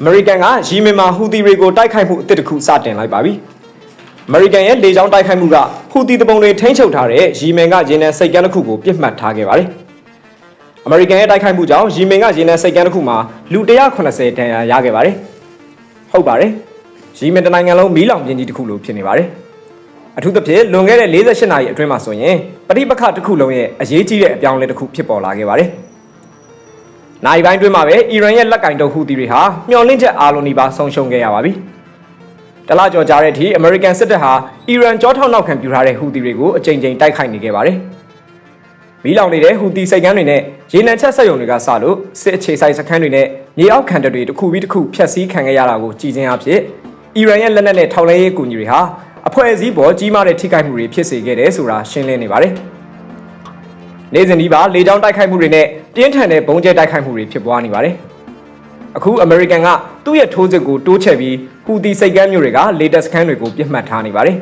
အမေရိကန်ကယီမင်မှာဟူသီတွေကိုတိုက်ခိုက်မှုအသစ်တစ်ခုစတင်လိုက်ပါပြီအမေရိကန်ရဲ့လေကြောင်းတိုက်ခိုက်မှုကဟူသီတပုံတွေထိန်းချုပ်ထားတဲ့ယီမင်ကရင်းနှံစိတ်ကမ်းတစ်ခုကိုပြစ်မှတ်ထားခဲ့ပါတယ်အမေရိကန်ရဲ့တိုက်ခိုက်မှုကြောင့်ယီမင်ကရင်းနှံစိတ်ကမ်းတစ်ခုမှာလူ180ဒဏ်ရာရခဲ့ပါတယ်ဟုတ်ပါတယ်ယီမင်တနိုင်ငံလုံးမီးလောင်ပြင်းကြီးတစ်ခုလိုဖြစ်နေပါတယ်အထူးသဖြင့်လွန်ခဲ့တဲ့48နာရီအတွင်းမှာဆိုရင်ပဋိပက္ခတစ်ခုလုံးရဲ့အရေးကြီးတဲ့အပြောင်းအလဲတစ်ခုဖြစ်ပေါ်လာခဲ့ပါတယ်။ နိုင်ပိုင်းတွင်းမှာပဲအီရန်ရဲ့လက်ကင်တုပ်ဟူသီတွေဟာမျှော်လင့်ချက်အားလုံးဒီပါဆုံးရှုံးခဲ့ရပါပြီ။တလားကြော်ကြားတဲ့အထိအမေရိကန်စစ်တပ်ဟာအီရန်ကြောထောက်နောက်ခံပြူထားတဲ့ဟူသီတွေကိုအကြိမ်ကြိမ်တိုက်ခိုက်နေခဲ့ပါတယ်။မီးလောင်နေတဲ့ဟူသီစိတ်ကမ်းတွေနဲ့ရေနံချက်ဆက်ယုံတွေကစလို့စစ်အခြေဆိုင်စခန်းတွေနဲ့မြေအောက်ခံတပ်တွေတစ်ခုပြီးတစ်ခုဖျက်ဆီးခံခဲ့ရတာကိုကြည်ချင်းအဖြစ်အီရန်ရဲ့လက်နက်နဲ့ထောက်လှမ်းရေးကူညီတွေဟာအဖွဲ့အစည်းပေါ်ကြီးမားတဲ့ထိခိုက်မှုတွေဖြစ်စေခဲ့တယ်ဆိုတာရှင်းလင်းနေပါတယ်။ နေ့စဉ်ဒီပါလေကြောင်းတိုက်ခိုက်မှုတွေနဲ့ပြင်းထန်တဲ့ဘုံကျဲတိုက်ခိုက်မှုတွေဖြစ်ပွားနေပါတယ်။အခုအမေရိကန်ကသူ့ရဲ့ထိုးစစ်ကိုတိုးချဲ့ပြီးဟူသီစိတ်ကမ်းမျိုးတွေကလေတက်စခန်းတွေကိုပြစ်မှတ်ထားနေပါတယ်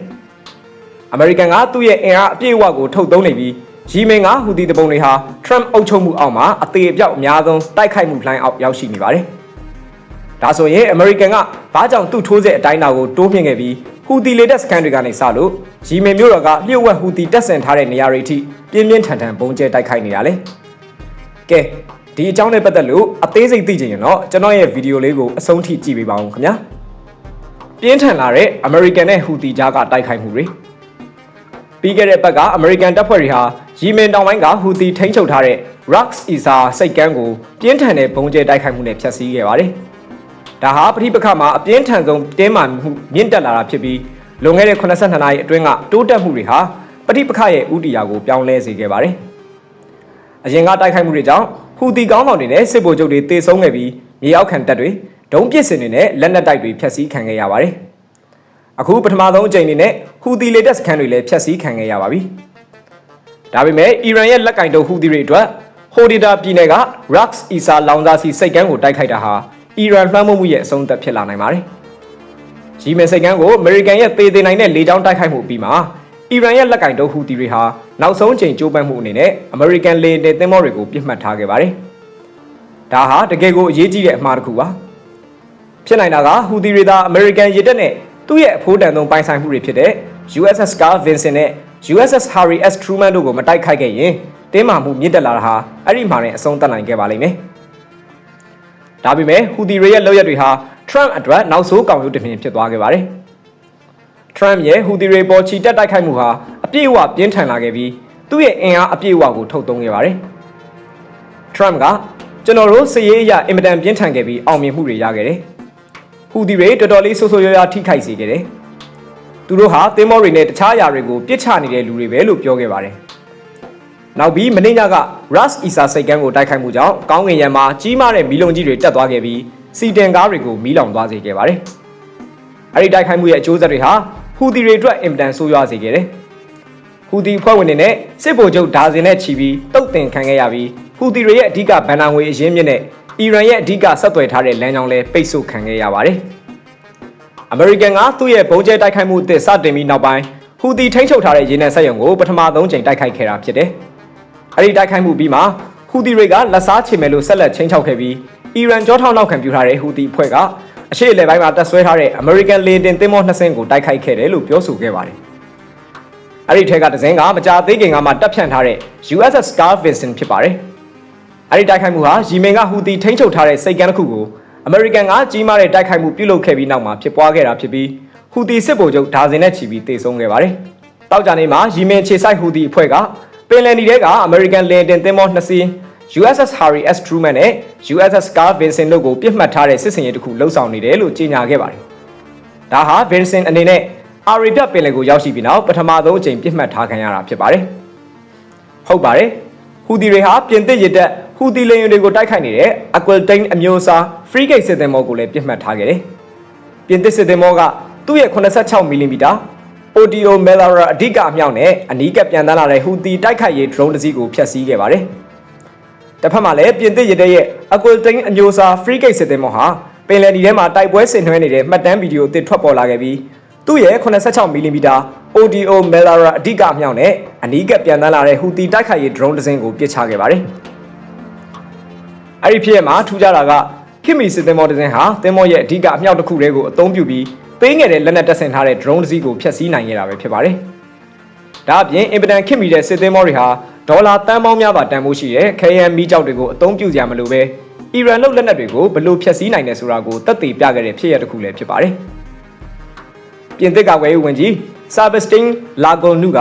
။အမေရိကန်ကသူ့ရဲ့အင်အားအပြည့်အဝကိုထုတ်သုံးနေပြီးရီမင်ကဟူသီတပုံတွေဟာ Trump အုပ်ချုပ်မှုအောက်မှာအသေးအပြောက်အများဆုံးတိုက်ခိုက်မှုလှိုင်းအောက်ရောက်ရှိနေပါတယ်။ဒါဆိုရင်အမေရိကန်က ဘာကြောင့်သူ့ထိုးစစ်အတိုင်းအတာကိုတိုးမြှင့်ခဲ့ပြီးဟူသီလေတက်စခန်းတွေကနေစလို့ရီမင်မျိုးတော်ကလျှို့ဝှက်ဟူသီတက်ဆင်ထားတဲ့နေရာတွေအထိပြင်းပြင်းထန်ထန်ပုံကျဲတိုက်ခိုက်နေတာလေ။ကဲဒီအကြောင်းနဲ့ပတ်သက်လို့အသေးစိတ်သိချင်ရင်တော့ကျွန်တော်ရဲ့ဗီဒီယိုလေးကိုအဆုံးထိကြည့်ပေးပါဦးခင်ဗျာ။ပြင်းထန်လာတဲ့အမေရိကန်နဲ့ဟူသီကြားကတိုက်ခိုက်မှုတွေပြီးခဲ့တဲ့ဘက်ကအမေရိကန်တပ်ဖွဲ့တွေဟာရီမင်တောင်ပိုင်းကဟူသီထိန်းချုပ်ထားတဲ့ Rux Isa စိတ်ကမ်းကိုပြင်းထန်တဲ့ပုံကျဲတိုက်ခိုက်မှုနဲ့ဖျက်ဆီးခဲ့ပါတယ်။ ဒါဟာပဋိပက္ခမှာအပြင်းထန်ဆုံးတင်းမာမှုမြင့်တက်လာတာဖြစ်ပြီးလွန်ခဲ့တဲ့82နာရီအတွင်းကတိုးတက်မှုတွေဟာပဋိပက္ခရဲ့ဥတီယာကိုပြောင်းလဲစေခဲ့ပါတယ်။အရင်ကတိုက်ခိုက်မှုတွေကြောင့်ဟူသီကောင်းဆောင်တွေနဲ့စစ်ဗိုလ်ချုပ်တွေတေဆုံးခဲ့ပြီးမြေအောက်ခံတပ်တွေဒုံးပစ်စင်တွေနဲ့လက်နက်တိုက်တွေဖျက်ဆီးခံခဲ့ရပါတယ်။အခုပထမဆုံးအကြိမ်အနေနဲ့ဟူသီလေတက်စခန်းတွေလည်းဖျက်ဆီးခံခဲ့ရပါပြီ။ဒါပေမဲ့အီရန်ရဲ့လက်ကင်တုပ်ဟူသီတွေအတွက်ဟိုဒီတာပြည်နယ်က Rux Isa လောင်စာစီစိတ်ကမ်းကိုတိုက်ခိုက်တာဟာ အီရန်လွှမ်းမိုးမှုရဲ့အဆုံးသတ်ဖြစ်လာနိုင်ပါတယ်။ဂျီမယ်စိတ်ကမ်းကိုအမေရိကန်ရဲ့သေသေးနိုင်တဲ့လေကြောင်းတိုက်ခိုက်မှုပြီးမှအီရန်ရဲ့လက်ကင်တုပ်ဟူသီတွေဟာနောက်ဆုံးချိန်ကြိုးပမ်းမှုအနေနဲ့အမေရိကန်လေတဲ့သင်္ဘောတွေကိုပြစ်မှတ်ထားခဲ့ပါတယ်။ဒါဟာတကယ်ကိုအရေးကြီးတဲ့အမှားတစ်ခုပါ။ဖြစ်နိုင်တာကဟူသီတွေသာအမေရိကန်ရေတပ်နဲ့သူ့ရဲ့အဖိုးတန်ဆုံးပိုင်ဆိုင်မှုတွေဖြစ်တဲ့ USS Carl Vinson နဲ့ USS Harry S Truman တို့ကိုမတိုက်ခိုက်ခဲ့ရင်တင်းမာမှုမြင့်တက်လာတာဟာအဲ့ဒီမှာနဲ့အဆုံးသတ်နိုင်ခဲ့ပါလိမ့်မယ်။ ဒါပေမဲ့ဟူသီတွေရဲ့လုပ်ရက်တွေဟာ Trump အတွက်နောက်ဆိုးကောင်ရုပ်တစ်မြင်ဖြစ်သွားခဲ့ပါတယ်။ Trump ရဲ့ဟူသီတွေပေါ်ချီတက်တိုက်ခိုက်မှုဟာအပြည့်အဝပြင်းထန်လာခဲ့ပြီးသူ့ရဲ့အင်အားအပြည့်အဝကိုထုတ်သုံးခဲ့ပါတယ်။ Trump ကကျွန်တော်တို့စည်ရေးအရအင်မတန်ပြင်းထန်ခဲ့ပြီးအောင်မြင်မှုတွေရခဲ့တယ်။ဟူသီတွေတော်တော်လေးဆိုးဆိုးရွားရွားထိခိုက်စေခဲ့တယ်။သူတို့ဟာသင်းမောတွေနဲ့တခြားအရာတွေကိုပြစ်ချနေတဲ့လူတွေပဲလို့ပြောခဲ့ပါတယ်။ နောက်ပြီးမင်းညက Rus Isa စိတ်ကမ်းကိုတိုက်ခိုက်မှုကြောင့်ကောင်းကင်ယံမှာကြီးမားတဲ့မီးလုံးကြီးတွေတက်သွားခဲ့ပြီးစီတင်ကားတွေကိုမီးလောင်သွားစေခဲ့ပါတယ်။အဲဒီတိုက်ခိုက်မှုရဲ့အကျိုးဆက်တွေဟာဟူသီတွေအတွက်အင်မတန်ဆိုးရွားစေခဲ့တယ်။ဟူသီဖွဲ့ဝင်တွေနဲ့စစ်ဗိုလ်ချုပ်ဒါဇင်နဲ့ချီပြီးတုတ်တင်ခံခဲ့ရပြီးဟူသီတွေရဲ့အဓိကဗန်နာငွေအရင်းမြစ်နဲ့အီရန်ရဲ့အဓိကဆက်သွယ်ထားတဲ့လမ်းကြောင်းလဲပိတ်ဆို့ခံခဲ့ရပါတယ်။အမေရိကန်ကသူ့ရဲ့ဘုံကျဲတိုက်ခိုက်မှုအသစ်စတင်ပြီးနောက်ပိုင်းဟူသီထိန်းချုပ်ထားတဲ့ရေနံစက်ရုံကိုပထမဆုံးချိန်တိုက်ခိုက်ခဲ့တာဖြစ်တယ်။ အဲဒီတိုက်ခိုက်မှုပြီးမှဟူသီတွေကလက်စားချေမယ်လို့ဆက်လက်ချင်းချောက်ခဲ့ပြီးအီရန်ကြောထောက်နောက်ခံပြုထားတဲ့ဟူသီအဖွဲ့ကအရှေ့အလယ်ပိုင်းမှာတပ်ဆွဲထားတဲ့ American လေတင်သင်္ဘောနှစ်စင်းကိုတိုက်ခိုက်ခဲ့တယ်လို့ပြောဆိုခဲ့ပါတယ်။အဲ့ဒီထက်ကတစင်းကမကြာသေးခင်ကမှတပ်ဖြန့်ထားတဲ့ USS Carl Vinson ဖြစ်ပါတယ်။အဲ့ဒီတိုက်ခိုက်မှုဟာယီမင်ကဟူသီထိန်းချုပ်ထားတဲ့စိတ်ကမ်းတစ်ခုကို American ကကြီးမားတဲ့တိုက်ခိုက်မှုပြုလုပ်ခဲ့ပြီးနောက်မှာဖြစ်ပွားခဲ့တာဖြစ်ပြီးဟူသီစစ်ဗိုလ်ချုပ်ဒါဇင်နဲ့ချီပြီးတေဆုံးခဲ့ပါတယ်။တောက်ကြနေမှာယီမင်ခြေဆိုင်ဟူသီအဖွဲ့က ပင်လယ်နီထဲက American လေတင်သင်္ဘောနှစ်စင်း USS Harry S Truman နဲ့ USS Carl Vinson တို့ကိုပြစ်မှတ်ထားတဲ့စစ်စင်ရေးတစ်ခုလှုပ်ဆောင်နေတယ်လို့ကြေညာခဲ့ပါတယ်။ဒါဟာ Vinson အနေနဲ့အာရီပြပင်လယ်ကိုရောက်ရှိပြီးနောက်ပထမဆုံးအကြိမ်ပြစ်မှတ်ထားခံရတာဖြစ်ပါတယ်။ဟုတ်ပါတယ်။ဟူသီတွေဟာပြင်သစ်ရစ်တပ်ဟူသီလေယာဉ်တွေကိုတိုက်ခိုက်နေတဲ့ Aquitaine အမျိုးအစား frigate စစ်သင်္ဘောကိုလည်းပြစ်မှတ်ထားခဲ့တယ်။ပြင်သစ်စစ်သင်္ဘောကသူ့ရဲ့86 မီလီမီတာ Odio Melara အဓိကအမြောက်နဲ့အနီးကပ်ပြန်တန်းလာတဲ့ဟူသီတိုက်ခိုက်ရေး drone တစ်စီးကိုဖျက်ဆီးခဲ့ပါတယ်။တစ်ဖက်မှာလည်းပြင်သစ်ရတဲ့ရဲ့ Aquitaine အမျိုးအစား frigate စစ်သင်္ဘောဟာပင်လယ်ဒီထဲမှာတိုက်ပွဲဆင်နွှဲနေတဲ့မှတ်တမ်းဗီဒီယိုအသစ်ထွက်ပေါ်လာခဲ့ပြီးသူ့ရဲ့86မီလီမီတာ ODO Melara အဓိကအမြောက်နဲ့အနီးကပ်ပြန်တန်းလာတဲ့ဟူသီတိုက်ခိုက်ရေး drone တစ်စင်းကိုပစ်ချခဲ့ပါတယ်။အဲ့ဒီဖြစ်ရမှာထူးခြားတာကခင်မီစစ်သင်္ဘောတစ်စင်းဟာသင်္ဘောရဲ့အဓိကအမြောက်တစ်ခုတည်းကိုအသုံးပြုပြီး သေးငယ်တဲ့လက်နက်တပ်ဆင်ထားတဲ့ drone တစ်စီးကိုဖျက်ဆီးနိုင်ခဲ့တာပဲဖြစ်ပါတယ်။ဒါအပြင်အင်ပဒန်ခင်မီတဲ့စစ်သင်္ဘောတွေဟာဒေါ်လာတန်ပေါင်းများစွာတန်ဖိုးရှိတဲ့ KM မီကြောက်တွေကိုအသုံးပြုကြမလို့ပဲအီရန်လုပ်လက်နက်တွေကိုဘလို့ဖျက်ဆီးနိုင်တယ်ဆိုတာကိုသက်သေပြခဲ့တဲ့ဖြစ်ရပ်တစ်ခုလည်းဖြစ်ပါတယ်။ပြင်သစ်ကဝယ်ရေးဝန်ကြီး Sebastian Lagonu က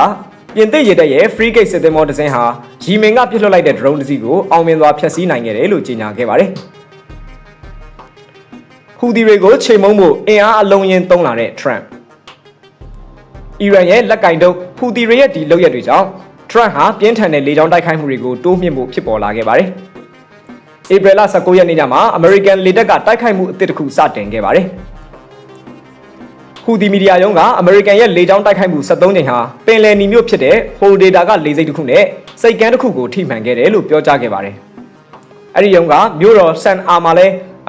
ပြင်သစ်ရေတပ်ရဲ့ Free Gate စစ်သင်္ဘောတစ်စင်းဟာယီမင်ကပြစ်လွှတ်လိုက်တဲ့ drone တစ်စီးကိုအောင်မြင်စွာဖျက်ဆီးနိုင်ခဲ့တယ်လို့ကြေညာခဲ့ပါတယ်။ ဟူဒီတွေကိုချိန်မုံဖို့အင်အားအလုံးရင်သုံးလာတဲ့ Trump အီရန်ရဲ့လက်ကင်တုပ်ဟူဒီတွေရဲ့ဒီလုပ်ရက်တွေကြောင့် Trump ဟာပြင်းထန်တဲ့လေကြောင်းတိုက်ခိုက်မှုတွေကိုတိုးမြှင့်ဖို့ဖြစ်ပေါ်လာခဲ့ပါတယ်။ဧပြီလ19ရက်နေ့ညမှာ American လေတပ်ကတိုက်ခိုက်မှုအသစ်တစ်ခုစတင်ခဲ့ပါတယ်။ဟူဒီမီဒီယာရုံးက American ရဲ့လေကြောင်းတိုက်ခိုက်မှု73ကြိမ်ဟာပင်လယ်နီမြို့ဖြစ်တဲ့ Hodeida ကလေဆိပ်တစ်ခုနဲ့စိတ်ကမ်းတစ်ခုကိုထိမှန်ခဲ့တယ်လို့ပြောကြားခဲ့ပါတယ်။အဲ့ဒီရုံးကမြို့တော် San A မှာလ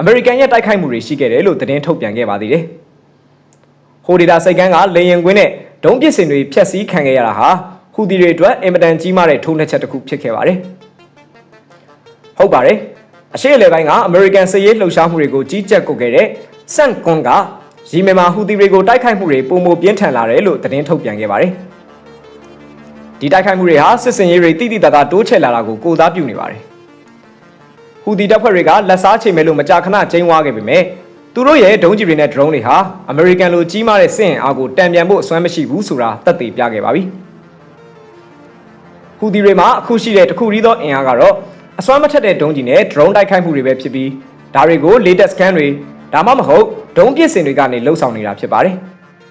ည်း American ရဲ့တိုက်ခိုက်မှုတွေရှိခဲ့တယ်လို့သတင်းထုတ်ပြန်ခဲ့ပါသေးတယ်။ဟိုဒေတာစိတ်ကမ်းကလေရင်ကွင်းနဲ့ဒုံးပစ်စင်တွေဖျက်ဆီးခံခဲ့ရတာဟာဟူဒီတွေအတွက်အင်မတန်ကြီးမားတဲ့ထိုးနှက်ချက်တစ်ခုဖြစ်ခဲ့ပါတယ်။ဟုတ်ပါတယ်။အရှိအလေပိုင်းကအမေရိကန်စစ်ရေးလှုပ်ရှားမှုတွေကိုကြီးကြပ်ကုတ်ခဲ့တဲ့ဆန့်ကွန်ကရီမေမာဟူဒီတွေကိုတိုက်ခိုက်မှုတွေပုံမပြင်းထန်လာတယ်လို့သတင်းထုတ်ပြန်ခဲ့ပါတယ်။ဒီတိုက်ခိုက်မှုတွေဟာစစ်စင်ရေးတွေတိတိတသားတိုးချဲ့လာတာကိုကိုစားပြုနေပါတယ်။ ဟူဒီတပ်ဖွဲ့တွေကလက်စားချိန်မဲ့လို့မကြာခဏကျင်းဝါခဲ့ပေမဲ့သူတို့ရဲ့ဒုံးကျည်တွေနဲ့ drone တွေဟာအမေရိကန်လိုကြီးမားတဲ့စစ်အင်အားကိုတံပြန်ဖို့အစွမ်းမရှိဘူးဆိုတာသက်သေပြခဲ့ပါပြီ။ဟူဒီတွေမှာအခုရှိတဲ့တခုရီးသောအင်အားကတော့အစွမ်းမထက်တဲ့ဒုံးကျည်နဲ့ drone တိုက်ခိုက်မှုတွေပဲဖြစ်ပြီးဒါတွေကို latest scan တွေဒါမှမဟုတ်ဒုံးပစ်စင်တွေကနေလှုပ်ဆောင်နေတာဖြစ်ပါတယ်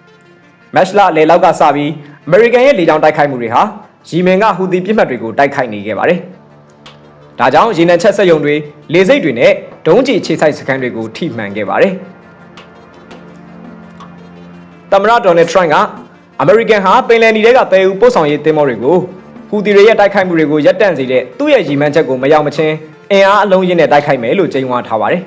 ။ match လအလေလောက်ကစပြီး American ရဲ့လေကြောင်းတိုက်ခိုက်မှုတွေဟာရီမင်ကဟူဒီပြစ်မှတ်တွေကိုတိုက်ခိုက်နေခဲ့ပါတယ်။ ဒါကြောင့်ရေနံချက်ဆက်ယုံတွေလေစိတ်တွေနဲ့ဒုံးကျည်ခြေဆိုင်စခန်းတွေကိုထိမှန်ခဲ့ပါတယ်။သမ္မတဒေါ်နယ်ထရန့်ကအမေရိကန်ဟာပင်လယ်နီထဲကသယ်ယူပို့ဆောင်ရေးသင်္ဘောတွေကိုဟူဒီတွေရဲ့တိုက်ခိုက်မှုတွေကိုရပ်တန့်စေတဲ့သူ့ရဲ့ရည်မှန်းချက်ကိုမရောက်မချင်းအင်အားအလုံးရင်းနဲ့တိုက်ခိုက်မယ်လို့ကြေညာထားပါတယ်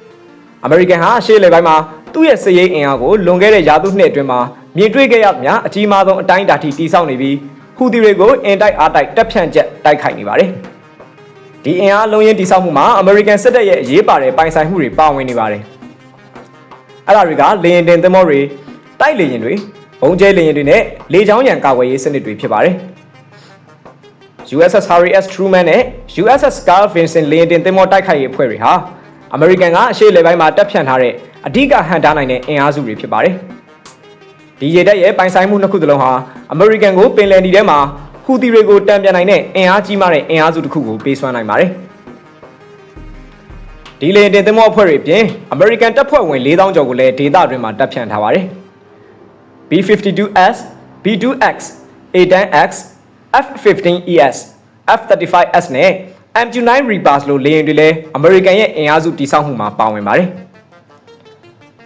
။အမေရိကန်ဟာရှေ့လေပိုင်းမှာသူ့ရဲ့စစ်ရေးအင်အားကိုလွန်ခဲ့တဲ့ရာစုနှစ်အတွင်းမှာမြင်တွေ့ခဲ့ရမြအကြီးမားဆုံးအတိုင်းအတာထိတိစောက်နေပြီးဟူဒီတွေကိုအင်တိုက်အားတိုက်တက်ဖြန့်ချက်တိုက်ခိုက်နေပါတယ်။ ဒီအင်အားလုံးရင်းတိစောက်မှုမှာအမေရိကန်စစ်တပ်ရဲ့အရေးပါတဲ့ပိုင်ဆိုင်မှုတွေပါဝင်နေပါတယ်။အဲ့ဒါတွေကလေရင်တင်သင်္ဘောတွေတိုက်လေရင်တွေဘုံကျဲလေရင်တွေနဲ့လေကြောင်းရန်ကာကွယ်ရေးစနစ်တွေဖြစ်ပါတယ်။ USS Harry S Truman နဲ့ USS Carl Vinson လေရင်တင်သင်္ဘောတိုက်ခိုက်ရေးအဖွဲ့တွေဟာအမေရိကန်ကအရှေ့လေပိုင်းမှာတပ်ဖြန့်ထားတဲ့အဓိကဟန်တားနိုင်တဲ့အင်အားစုတွေဖြစ်ပါတယ်။ဒီရေတပ်ရဲ့ပိုင်ဆိုင်မှုနှစ်ခုသလုံးဟာအမေရိကန်ကိုပင်လယ်နီထဲမှာ ဟူသီတွေကိုတံပြန်နိုင်တဲ့အင်အားကြီးမားတဲ့အင်အားစုတစ်ခုကိုပေးစွမ်းနိုင်ပါတယ်။ဒီလေတင်သင်္ဘောအဖွဲ့တွေပြင်အမေရိကန်တပ်ဖွဲ့ဝင်4000ကျော်ကိုလည်းဒေသတွင်းမှာတပ်ဖြန့်ထားပါတယ်။ B52S, B2X, A10X, F15ES, F35S နဲ့ MQ9 Reapers လို့လေယာဉ်တွေလည်းအမေရိကန်ရဲ့အင်အားစုတိစောက်မှုမှာပါဝင်ပါတယ်။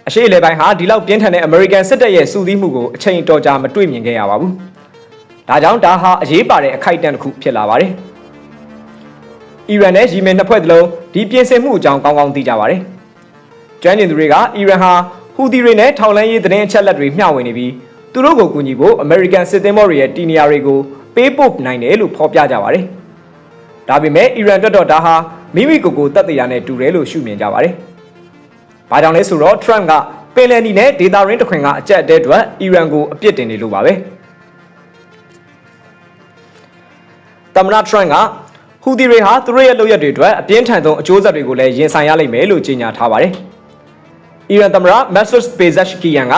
အရှိအလဲပိုင်းဟာဒီလောက်ပြင်းထန်တဲ့အမေရိကန်စစ်တပ်ရဲ့စူးစီးမှုကိုအချိန်တော်ကြာမတွေ့မြင်ခဲ့ရပါဘူး။ ဒါကြောင့်ဒါဟာအရေးပါတဲ့အခိုက်အတန့်တစ်ခုဖြစ်လာပါတယ်။အီရန်နဲ့ယီမင်နှစ်ဖွဲ့သလုံးဒီပြင်ဆင်မှုအကြောင်းကောင်းကောင်းသိကြပါတယ်။ကျွမ်းကျင်သူတွေကအီရန်ဟာဟူသီတွေနဲ့ထောက်လန်းရေးသတင်းအချက်အလက်တွေမျှဝေနေပြီးသူတို့ကိုကူညီဖို့အမေရိကန်စစ်သင်္ဘောတွေရဲ့တီနီယာတွေကိုပေးပို့နိုင်တယ်လို့ဖော်ပြကြပါတယ်။ဒါပေမဲ့အီရန်တက်တော့ဒါဟာမိမိကိုယ်ကိုတတ်သိရနဲ့တူတယ်လို့ရှုမြင်ကြပါတယ်။ဘာကြောင့်လဲဆိုတော့ Trump ကပင်လယ်နီနဲ့ဒေတာရင်းတစ်ခွင်ကအကြက်အတဲအတွက်အီရန်ကိုအပြစ်တင်နေလို့ပါပဲ။ သမ္မတ Trump ကဟူသီတွေဟာသူတို့ရဲ့လုပ်ရက်တွေအတွက်အပြင်းထန်ဆုံးအကျိုးဆက်တွေကိုလည်းရင်ဆိုင်ရလိမ့်မယ်လို့ကြေညာထားပါတယ်။အီရန်သမ္မတ Masoud Pezeshkian က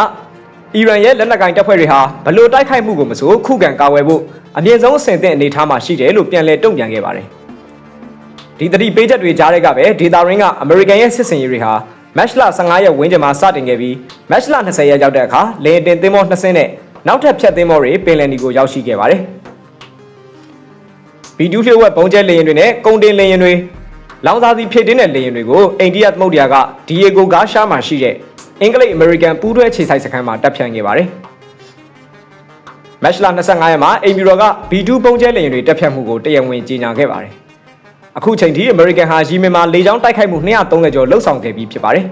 အီရန်ရဲ့လက်နက်ကင်တပ်ဖွဲ့တွေဟာဘလို့တိုက်ခိုက်မှုကိုမဆိုခုခံကာဝယ်ဖို့အမြင့်ဆုံးအဆင့်သင့်အနေအထားမှာရှိတယ်လို့ပြန်လည်တုံ့ပြန်ခဲ့ပါတယ်။ဒီတတိပေးချက်တွေကြားတဲ့ကပဲဒေတာရင်းကအမေရိကန်ရဲ့စစ်စင်ရေးတွေဟာမတ်လ15ရက်ဝန်းကျင်မှာစတင်ခဲ့ပြီးမတ်လ20ရက်ရောက်တဲ့အခါလေတင်သင်းမော2ဆင်းနဲ့နောက်ထပ်ဖြတ်သင်းမောတွေပင်လယ်နီကိုရောက်ရှိခဲ့ပါတယ်။ ဗီဒူးလျှို့ဝှက်ပုံကျဲလေရင်တွေနဲ့ကုန်တင်လေရင်တွေလောင်စာစီဖြစ်တင်းတဲ့လေရင်တွေကိုအိန္ဒိယသမုဒ္ဒရာကဒီယေဂိုဂါရှားမှာရှိတဲ့အင်္ဂလိပ်အမေရိကန်ပူးတွဲခြေဆိုင်စခန်းမှာတပ်ဖြန့်ခဲ့ပါတယ်။မတ်လ25ရက်မှာအိမ်ဖြူတော်က B2 ပုံကျဲလေရင်တွေတပ်ဖြန့်မှုကိုတရားဝင်ကြေညာခဲ့ပါတယ်။အခုချိန်ထိအမေရိကန်ဟာယီမင်မှာလေကြောင်းတိုက်ခိုက်မှု230ကျော်လှုပ်ဆောင်ခဲ့ပြီးဖြစ်ပါတယ်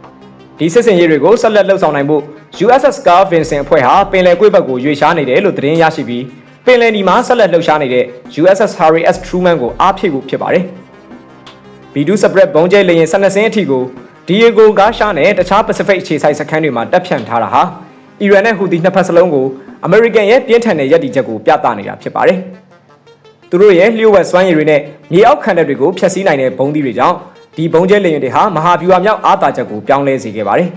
။ဒီစစ်စင်ရေးတွေကိုဆက်လက်လှုပ်ဆောင်နိုင်ဖို့ USS Carl Vinson အဖွဲ့ဟာပင်လယ်ကွေ့ဘက်ကိုရွေ့ရှားနေတယ်လို့သတင်းရရှိပြီးပ င်လယ်နီမှာဆက်လက်လှုပ်ရှားနေတဲ့ USS Harry S Truman ကိုအားဖြည့်ဖို့ဖြစ်ပါတယ်။ B2 separate ဘုံကျဲလေရင်12စင်းအထိကိုဒီယေဂိုဂါရှာနဲ့တခြား Pacific အခြေစိုက်စခန်းတွေမှာတပ်ဖြန့်ထားတာဟာအီရန်နဲ့ဟူသီနှစ်ဖက်စလုံးကိုအမေရိကန်ရဲ့ပြင်းထန်တဲ့ရည်တည်ချက်ကိုပြသနေတာဖြစ်ပါတယ်။သူတို့ရဲ့လျှို့ဝှက်စွမ်းရည်တွေနဲ့မြေအောက်ခံတပ်တွေကိုဖျက်ဆီးနိုင်တဲ့ဘုံသီးတွေကြောင့်ဒီဘုံကျဲလေရင်တွေဟာမဟာဗျူဟာမြောက်အားသာချက်ကိုပြောင်းလဲစေခဲ့ပါတယ်။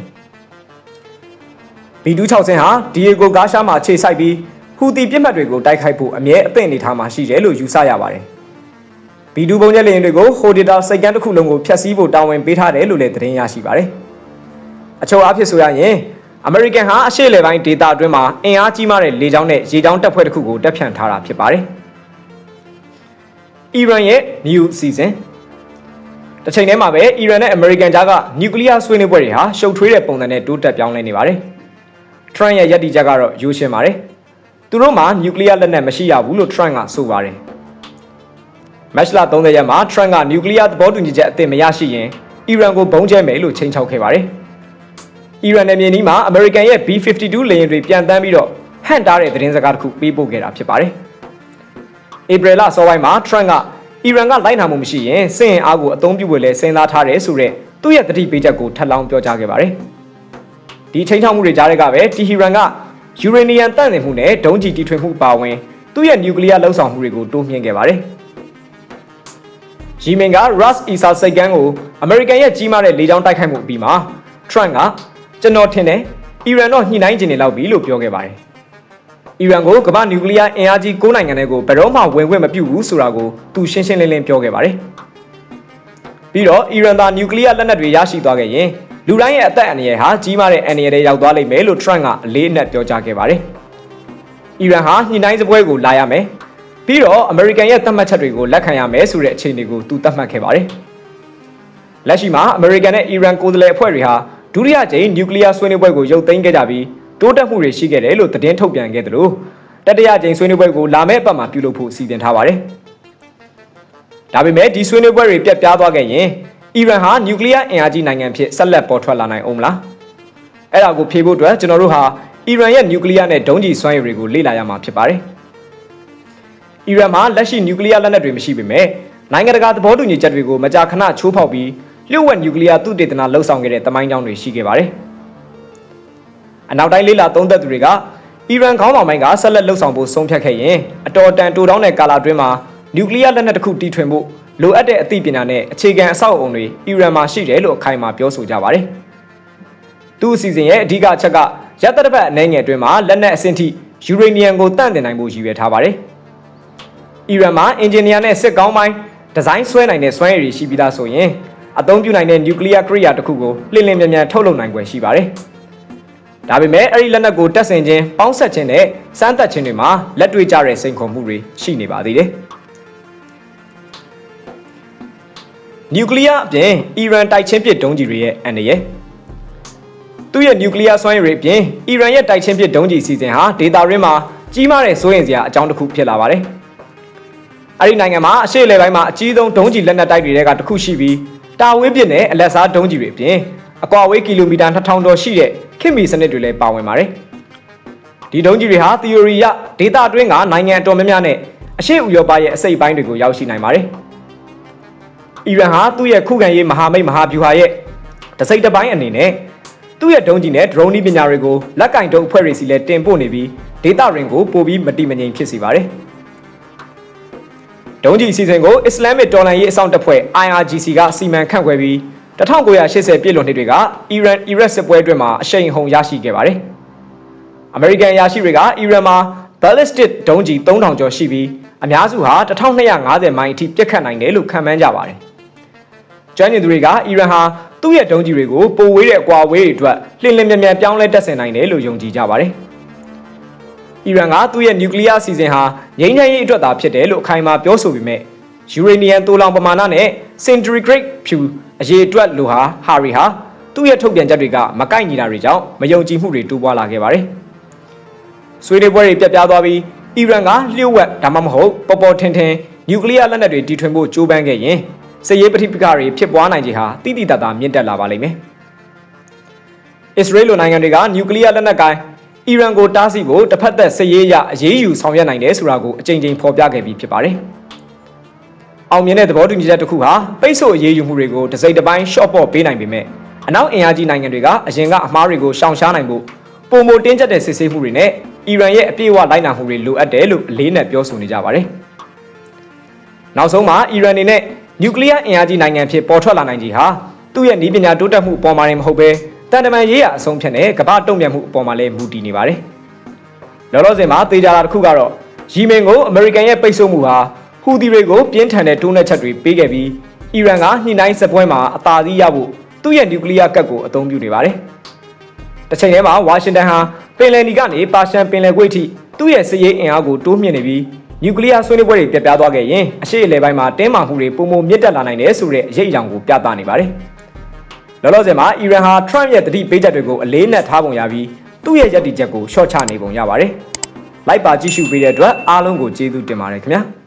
B2 6ဆင်းဟာဒီယေဂိုဂါရှာမှာခြေဆိုင်ပြီး ဟူသီပြစ်မှတ်တွေကိုတိုက်ခိုက်ဖို့အမြဲအသင့်အနေထားမှာရှိတယ်လို့ယူဆရပါတယ်။ B2 ဘုံကျဲလေရင်တွေကိုဟိုဒေတာစိတ်ကန်းတစ်ခုလုံးကိုဖျက်ဆီးဖို့တာဝန်ပေးထားတယ်လို့လည်းသတင်းရရှိပါတယ်။အချို့အဖြစ်ဆိုရရင်အမေရိကန်ဟာအရှေ့လေပိုင်းဒေတာအတွင်းမှာအင်အားကြီးမားတဲ့လေကြောင်းနဲ့ရေကြောင်းတပ်ဖွဲ့တစ်ခုကိုတပ်ဖြန့်ထားတာဖြစ်ပါတယ်။အီရန်ရဲ့ new season တစ်ချိန်တည်းမှာပဲအီရန်နဲ့အမေရိကန်ကြားကနျူကလ িয়ার ဆွေးနွေးပွဲတွေဟာရှုပ်ထွေးတဲ့ပုံစံနဲ့တိုးတက်ပြောင်းလဲနေပါတယ်။ Trump ရဲ့ယက်တီချက်ကတော့ရိုးရှင်းပါတယ်။ သူတို့မှာနျူကလ িয়ারလက်နက်မရှိရဘူးလို့ Trump ကဆိုပါတယ်။မတ်လ30ရက်မှာ Trump ကနျူကလ িয়ার သဘောတူညီချက်အသစ်မရရှိရင်အီရန်ကိုဘုံကျဲမယ်လို့ချိန်ချောက်ခဲ့ပါတယ်။အီရန်နယ်မြေနီးမှာအမေရိကန်ရဲ့ B52 လေယာဉ်တွေပြန်တန်းပြီးတော့ဟန့်တားတဲ့သတင်းစကားတစ်ခုပေးပို့ခဲ့တာဖြစ်ပါတယ်။ဧပြီလစောပိုင်းမှာ Trump ကအီရန်ကလိုက်နာမှုမရှိရင်စစ်ရင်အားကိုအသုံးပြုဖို့လဲစဉ်းစားထားတယ်ဆိုတော့သူ့ရဲ့တတိပေးချက်ကိုထပ်လောင်းပြောကြားခဲ့ပါတယ်။ဒီချိန်ထောက်မှုတွေကြားတဲ့ကပဲတီဟီရန်က ယူရေနီယံတန့်နေမှုနဲ့ဒုံးကျည်တီထွင်မှုပါဝင်သူ့ရဲ့နျူကလ িয়ার လှုပ်ဆောင်မှုတွေကိုတိုးမြှင့်ခဲ့ပါတယ်။ယီမင်က Ras Isa စိတ်ကမ်းကိုအမေရိကန်ရဲ့ကြီးမားတဲ့လေကြောင်းတိုက်ခိုက်မှုအပြီးမှာ Trump ကကျွန်တော်ထင်တယ်အီရန်တော့ညှိနှိုင်းကျင်နေလောက်ပြီလို့ပြောခဲ့ပါတယ်။အီရန်ကိုကမ္ဘာနျူကလ িয়ার အင်အားကြီး၉နိုင်ငံတွေကိုဘယ်တော့မှဝင်ခွင့်မပြုဘူးဆိုတာကိုသူရှင်းရှင်းလင်းလင်းပြောခဲ့ပါတယ်။ပြီးတော့အီရန်သားနျူကလ িয়ারလက်နက်တွေရရှိသွားခဲ့ရင် လူတိုင်းရဲ့အသက်အန္တရာယ်ဟာကြီးမားတဲ့အန္တရာယ်တွေရောက်သွားလိမ့်မယ်လို့ Trump ကအလေးအနက်ပြောကြားခဲ့ပါတယ်။အီရန်ဟာညှိနှိုင်းစပွဲကိုလာရမယ်။ပြီးတော့အမေရိကန်ရဲ့သတ်မှတ်ချက်တွေကိုလက်ခံရမယ်ဆိုတဲ့အခြေအနေကိုသူသတ်မှတ်ခဲ့ပါတယ်။လက်ရှိမှာအမေရိကန်နဲ့အီရန်ကိုယ်စားလှယ်အဖွဲ့တွေဟာဒုတိယကြိမ်နျူကလ িয়ার ဆွေးနွေးပွဲကိုရုပ်သိမ်းခဲ့ကြပြီးတိုးတက်မှုတွေရှိခဲ့တယ်လို့သတင်းထုတ်ပြန်ခဲ့တယ်လို့တတိယကြိမ်ဆွေးနွေးပွဲကိုလာမယ့်အပတ်မှာပြုလုပ်ဖို့စီစဉ်ထားပါတယ်။ဒါပေမဲ့ဒီဆွေးနွေးပွဲတွေပြတ်ပြားသွားခဲ့ရင် အီရန်ဟာနျူကလ িয়ার အင်အားကြီးနိုင်ငံဖြစ်ဆက်လက်ပေါ်ထွက်လာနိုင်အောင်မလား။အဲ့ဒါကိုဖြေဖို့အတွက်ကျွန်တော်တို့ဟာအီရန်ရဲ့နျူကလ িয়ার နဲ့ဒုံးကျည်စွမ်းရည်တွေကိုလေ့လာရမှာဖြစ်ပါတယ်။အီရန်မှာလက်ရှိနျူကလ িয়ারလက်နက်တွေမရှိပေမဲ့နိုင်ငံတကာသဘောတူညီချက်တွေကိုမကြာခဏချိုးဖောက်ပြီးလျှို့ဝှက်နျူကလ িয়ার သုတေသနလှုပ်ဆောင်ခဲ့တဲ့တမိုင်းကြောင်းတွေရှိခဲ့ပါတယ်။အနောက်တိုင်းလေးလာသုံးသက်သူတွေကအီရန်ခေါင်းဆောင်ပိုင်းကဆက်လက်လှုပ်ဆောင်ဖို့ဆုံးဖြတ်ခဲ့ရင်အတော်တန်တိုတောင်းတဲ့ကာလအတွင်းမှာနျူကလ িয়ার လက်နက်တစ်ခုတီထွင်ဖို့ လိုအပ်တဲ့အသိပညာနဲ့အခြေခံအဆောက်အအုံတွေအီရန်မှာရှိတယ်လို့အခိုင်အမာပြောဆိုကြပါတယ်။သူ့အစီအစဉ်ရဲ့အဓိကအချက်ကရတတပတ်အနေငယ်အတွင်းမှာလက်နက်အဆင့်ထိယူရေနီယံကိုတန့်တင်နိုင်ဖို့ရည်ရွယ်ထားပါတယ်။အီရန်မှာအင်ဂျင်နီယာနဲ့စစ်ကောင်းပိုင်းဒီဇိုင်းဆွဲနိုင်တဲ့စွမ်းရည်တွေရှိပြီးသားဆိုရင်အသုံးပြုနိုင်တဲ့နျူကလ িয়ার ကိရိယာတစ်ခုကိုလင်းလင်းမြန်မြန်ထုတ်လုပ်နိုင်ွယ်ရှိပါတယ်။ဒါပေမဲ့အဲ့ဒီလက်နက်ကိုတက်ဆင်ခြင်းပေါင်းဆက်ခြင်းနဲ့စမ်းသပ်ခြင်းတွေမှာလက်တွေ့ကျတဲ့စိန်ခေါ်မှုတွေရှိနေပါသေးတယ်။ နျူကလ িয়ার အပြင်အီရန်တိုက်ချင်းပစ်ဒုံးကျည်တွေရဲ့အန္တရာယ်သူ့ရဲ့နျူကလ িয়ার စွမ်းရည်တွေအပြင်အီရန်ရဲ့တိုက်ချင်းပစ်ဒုံးကျည်စီစဉ်ဟာဒေတာရင်းမှာကြီးမားတဲ့စိုးရိမ်စရာအကြောင်းတစ်ခုဖြစ်လာပါတယ်။အဲ့ဒီနိုင်ငံမှာအရှေ့အလယ်ပိုင်းမှာအကြီးဆုံးဒုံးကျည်လက်နက်တိုက်တွေကတစ်ခုရှိပြီးတာဝေးပစ်နဲ့အလက်စားဒုံးကျည်တွေအပြင်အကွာဝေးကီလိုမီတာ2000ကျော်ရှိတဲ့ခင်မီစနစ်တွေလည်းပါဝင်ပါတယ်။ဒီဒုံးကျည်တွေဟာ theory ရဒေတာအတွင်းကနိုင်ငံတော်များများနဲ့အရှေ့ဥရောပရဲ့အစိတ်ပိုင်းတွေကိုရောက်ရှိနိုင်ပါတယ်။ အီရန်ဟာသူ့ရဲ့ခုခံရေးမဟာမိတ်မဟာဗျူဟာရဲ့တစိမ့်တစ်ပိုင်းအနေနဲ့သူ့ရဲ့ဒုံးကျည်နဲ့ drone နည်းပညာတွေကိုလက်ကင်တုပ်အဖွဲ့တွေစီလည်းတင်ပို့နေပြီးဒေတာရင်ကိုပိုပြီးမတိမငြိမ်ဖြစ်စေပါတယ်။ဒုံးကျည်အစီအစဉ်ကိုအစ္စလာမစ်တော်လှန်ရေးအစောင့်တပ်ဖွဲ့ IRGC ကစီမံခန့်ခွဲပြီး1980ပြည့်လွန်နှစ်တွေကအီရန်အီရတ်စစ်ပွဲအတွင်းမှာအရှိန်အဟုန်ရရှိခဲ့ပါတယ်။အမေရိကန်ရာရှိတွေကအီရန်မှာ ballistic ဒုံးကျည်3000ကျော်ရှိပြီးအများစုဟာ1250မိုင်အထိပြစ်ခတ်နိုင်တယ်လို့ခန့်မှန်းကြပါတယ်။ ကျွမ်းကျင်သူတွေကအီရန်ဟာသူ့ရဲ့ဒုံးကျည်တွေကိုပိုဝေးတဲ့အကွာဝေးတွေအတွက်လှင်လင်းမြန်မြန်ပြောင်းလဲတက်ဆင်နိုင်တယ်လို့ယုံကြည်ကြပါတယ်။အီရန်ကသူ့ရဲ့နျူကလ িয়ার အစီအစဉ်ဟာငြိမ်းချမ်းရေးအတွက်သာဖြစ်တယ်လို့အခိုင်အမာပြောဆိုပေမဲ့ယူရေနီယံတိုးလောင်ပမာဏနဲ့ century grade ဖြူအရေးအတွက်လိုဟာဟာရီဟာသူ့ရဲ့ထုတ်ပြန်ချက်တွေကမကိုက်ညီတာတွေကြောင့်မယုံကြည်မှုတွေတိုးပွားလာခဲ့ပါတယ်။ဆွေးနွေးပွဲတွေပြတ်ပြားသွားပြီးအီရန်ကလျှို့ဝှက်ဒါမှမဟုတ်ပေါ်ပေါ်ထင်ထင်နျူကလ িয়ার လက်နက်တွေတီထွင်ဖို့ကြိုးပမ်းခဲ့ရင် စစ်ရေးပဋိပက္ခတွေဖြစ်ပွားနိုင်ခြေဟာတိတိတတ်တာမြင့်တက်လာပါလိမ့်မယ်။အစ္စရေးလိုနိုင်ငံတွေကနျူကလ িয়ার လက်နက်ကိုင်းအီရန်ကိုတားဆီးဖို့တစ်ဖက်သက်စစ်ရေးအရအရေးယူဆောင်ရွက်နိုင်တယ်ဆိုတာကိုအကြိမ်ကြိမ်ဖော်ပြခဲ့ပြီးဖြစ်ပါတယ်။အောင်မြင်တဲ့သဘောတူညီချက်တစ်ခုဟာပိတ်ဆို့အရေးယူမှုတွေကိုတစ်စိတ်တစ်ပိုင်းရှော့ပေါ့ပေးနိုင်ပေမဲ့အနောက်အင်အားကြီးနိုင်ငံတွေကအရင်ကအမှားတွေကိုရှောင်ရှားနိုင်ဖို့ပုံမတင်းကျပ်တဲ့စစ်ဆေးမှုတွေနဲ့အီရန်ရဲ့အပြည့်အဝလိုက်နာမှုတွေလိုအပ်တယ်လို့အလေးနက်ပြောဆိုနေကြပါတယ်။နောက်ဆုံးမှာအီရန်အနေနဲ့ နျူကလ িয়ার အင်အားကြီးနိုင်ငံဖြစ်ပေါ်ထွက်လာနိုင်ကြီးဟာသူ့ရဲ့နည်းပညာတိုးတက်မှုအပေါ်မှာလည်းမဟုတ်ပဲတန်တမန်ရေးရအဆုံးဖြတ်နဲ့ကမ္ဘာတုံ့ပြန်မှုအပေါ်မှာလည်းမူတည်နေပါတယ်။လောလောဆယ်မှာသေချာတာတစ်ခုကတော့ယီမင်ကိုအမေရိကန်ရဲ့ပိတ်ဆို့မှုဟာဟူသီတွေကိုပြင်းထန်တဲ့တိုးနှက်ချက်တွေပေးခဲ့ပြီးအီရန်ကညှိနှိုင်းစစ်ပွဲမှာအသာစီးရဖို့သူ့ရဲ့နျူကလ িয়ার ကတ်ကိုအသုံးပြုနေပါတယ်။တစ်ချိန်တည်းမှာဝါရှင်တန်ဟာပင်လယ်နီကနေပါရှန်ပင်လယ်ကွေ့ထိသူ့ရဲ့စစ်ရေးအင်အားကိုတိုးမြှင့်နေပြီး နျူကလ িয়ার ဆွေးနွေးပွဲတွေပြတ်ပြားသွားခဲ့ရင်အရှေ့အလယ်ပိုင်းမှာတင်းမာမှုတွေပုံမမြင့်တက်လာနိုင်တယ်ဆိုတဲ့အရေးအယောင်ကိုပြသနေပါတယ်။လောလောဆယ်မှာအီရန်ဟာထရမ့်ရဲ့တတိပေးချက်တွေကိုအလေးနက်ထားပုံရပြီးသူ့ရဲ့ရည်တည်ချက်ကိုရှော့ချနေပုံရပါတယ်။လိုက်ပါကြည့်ရှုပေးတဲ့အတွက်အားလုံးကိုကျေးဇူးတင်ပါတယ်ခင်ဗျာ။